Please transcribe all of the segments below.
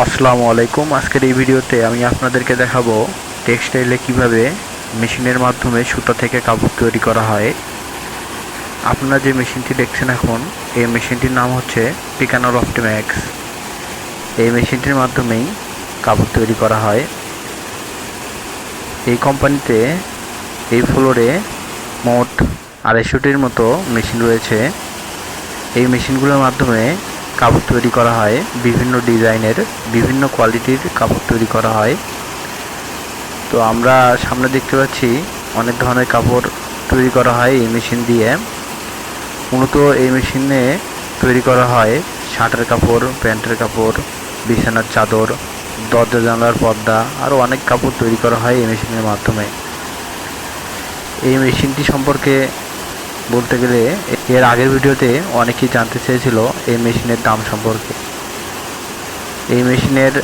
আসসালামু আলাইকুম। আজকের এই ভিডিওতে আমি আপনাদেরকে দেখাবো টেক্সটাইলে কীভাবে মেশিনের মাধ্যমে সুতা থেকে কাপড় তৈরি করা হয়। আপনারা যে মেশিনটি দেখছেন এখন, এই মেশিনটির নাম হচ্ছে পিকানোর অপটিম্যাক্স এই মেশিনটির মাধ্যমেই কাপড় তৈরি করা হয়। এই কোম্পানিতে এই ফ্লোরে মোট আড়াইশোটির মতো মেশিন রয়েছে। এই মেশিনগুলোর মাধ্যমে কাপড় তৈরি করা হয়। বিভিন্ন ডিজাইনের, বিভিন্ন কোয়ালিটির কাপড় তৈরি করা হয়। তো আমরা সামনে দেখতে পাচ্ছি অনেক ধরনের কাপড় তৈরি করা হয় এই মেশিন দিয়ে। মূলত এই মেশিনে তৈরি করা হয় শার্টের কাপড়, প্যান্টের কাপড়, বিছানার চাদর, দরজা জানলার পর্দা, আরও অনেক কাপড় তৈরি করা হয় এই মেশিনের মাধ্যমে। এই মেশিনটি সম্পর্কে বলতে গেলে এর আগের ভিডিওতে অনেকেই জানতে চেয়েছিল এই মেশিনের দাম সম্পর্কে। এই মেশিনের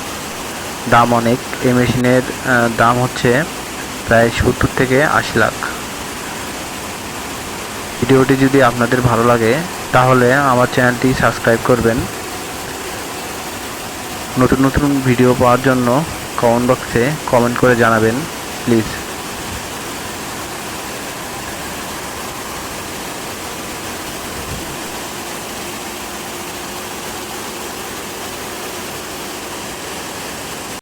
দাম অনেক। এই মেশিনের দাম হচ্ছে প্রায় সত্তর থেকে আশি লাখ। ভিডিওটি যদি আপনাদের ভালো লাগে, তাহলে আমার চ্যানেলটি সাবস্ক্রাইব করবেন। নতুন নতুন ভিডিও পাওয়ার জন্য কমেন্ট বক্সে কমেন্ট করে জানাবেন, প্লিজ।